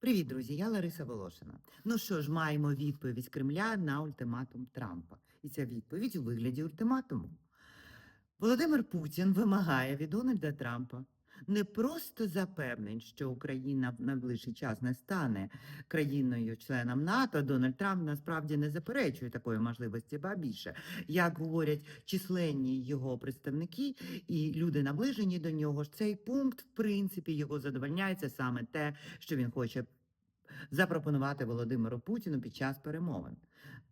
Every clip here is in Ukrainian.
Привіт, друзі! Я Лариса Волошина. Ну що ж, маємо відповідь Кремля на ультиматум Трампа. І ця відповідь у вигляді ультиматуму. Володимир Путін вимагає від Дональда Трампа не просто запевнень, що Україна в найближчий час не стане країною-членом НАТО. Дональд Трамп насправді не заперечує такої можливості, ба більше, як говорять численні його представники і люди наближені до нього. Цей пункт, в принципі, його задовольняється саме те, що він хоче запропонувати Володимиру Путіну під час перемовин.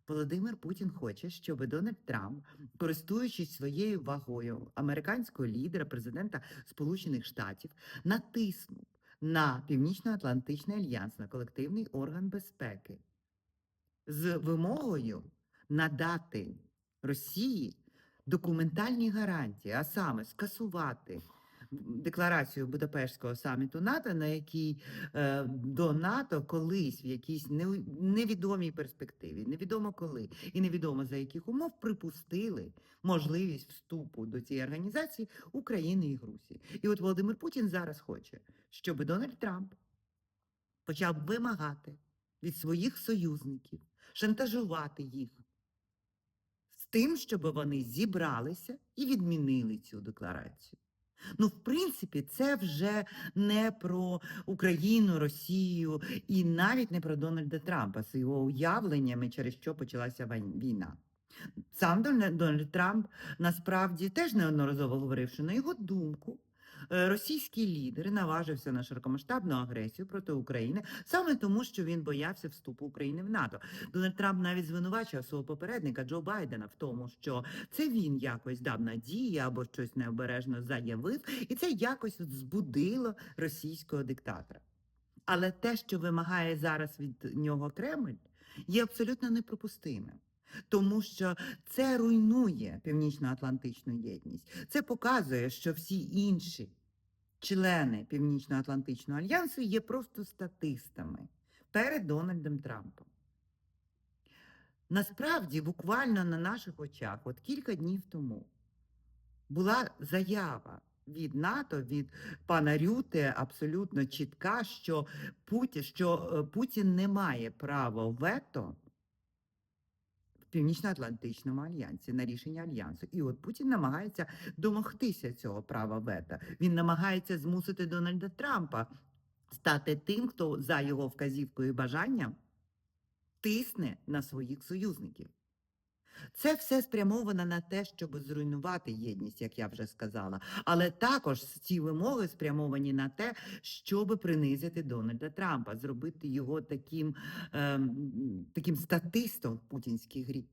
Володимир Путін хоче, щоб Дональд Трамп, користуючись своєю вагою американського лідера, президента Сполучених Штатів, натиснув на Північно-Атлантичний альянс, на колективний орган безпеки з вимогою надати Росії документальні гарантії, а саме скасувати декларацію Будапештського саміту НАТО, на якій е, до НАТО колись в якійсь не- невідомій перспективі, невідомо коли і невідомо за яких умов припустили можливість вступу до цієї організації України і Грузії. І от Володимир Путін зараз хоче, щоб Дональд Трамп почав вимагати від своїх союзників, шантажувати їх з тим, щоб вони зібралися і відмінили цю декларацію. Ну, в принципі, це вже не про Україну, Росію і навіть не про Дональда Трампа з його уявленнями, через що почалася війна. Сам Дональд Трамп насправді теж неодноразово говорив, що на його думку російський лідер наважився на широкомасштабну агресію проти України саме тому, що він боявся вступу України в НАТО. Дональд Трамп навіть звинувачував свого попередника Джо Байдена в тому, що це він якось дав надії або щось необережно заявив, і це якось збудило російського диктатора. Але те, що вимагає зараз від нього Кремль, є абсолютно неприпустимим. Тому що це руйнує Північно-Атлантичну єдність. Це показує, що всі інші члени Північно-Атлантичного альянсу є просто статистами перед Дональдом Трампом. Насправді, буквально на наших очах, от кілька днів тому, була заява від НАТО, від пана Рюте, абсолютно чітка, що Путін, що е, Путін не має права вето Північно-Атлантичному альянсі на рішення альянсу. І от Путін намагається домогтися цього права вето. Він намагається змусити Дональда Трампа стати тим, хто за його вказівкою і бажанням тисне на своїх союзників. Це все спрямовано на те, щоб зруйнувати єдність, як я вже сказала. Але також ці вимоги спрямовані на те, щоб принизити Дональда Трампа, зробити його таким, ем, таким статистом в путінській грі.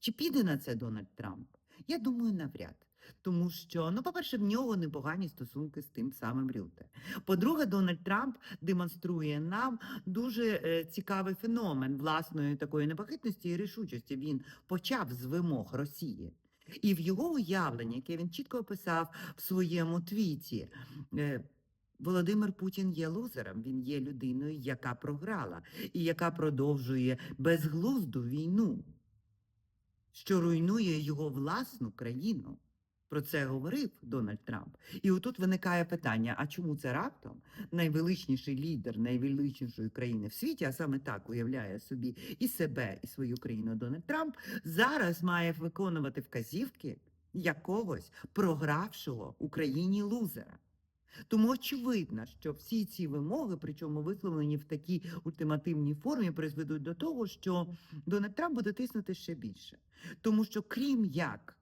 Чи піде на це Дональд Трамп? Я думаю, навряд. Тому що, ну, по-перше, в нього непогані стосунки з тим самим Рюте. По-друге, Дональд Трамп демонструє нам дуже е, цікавий феномен власної такої непохитності і рішучості. Він почав з вимог Росії. І в його уявленні, яке він чітко описав в своєму твіті, е, Володимир Путін є лузером, він є людиною, яка програла і яка продовжує безглузду війну що руйнує його власну країну. Про це говорив Дональд Трамп. І отут виникає питання: а чому це раптом найвеличніший лідер найвеличнішої країни в світі, а саме так уявляє собі і себе, і свою країну Дональд Трамп, зараз має виконувати вказівки якогось програвшого Україні лузера. Тому очевидно, що всі ці вимоги, причому висловлені в такій ультимативній формі, призведуть до того, що Дональд Трамп буде тиснути ще більше. Тому що, крім як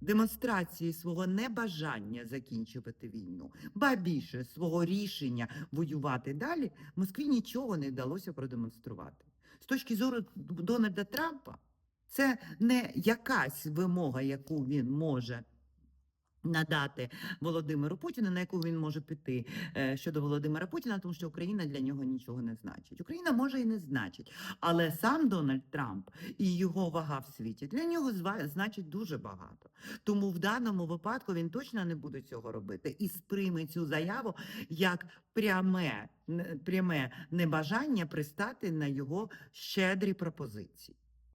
демонстрації свого небажання закінчувати війну, ба більше свого рішення воювати далі, Москві нічого не вдалося продемонструвати. З точки зору Дональда Трампа, це не якась вимога, яку він може надати Володимиру Путіну, на яку він може піти е, щодо Володимира Путіна, тому що Україна для нього нічого не значить. Україна може і не значить, але сам Дональд Трамп і його вага в світі для нього значить дуже багато. Тому в даному випадку він точно не буде цього робити і сприйме цю заяву як пряме, пряме небажання пристати на його щедрі пропозиції.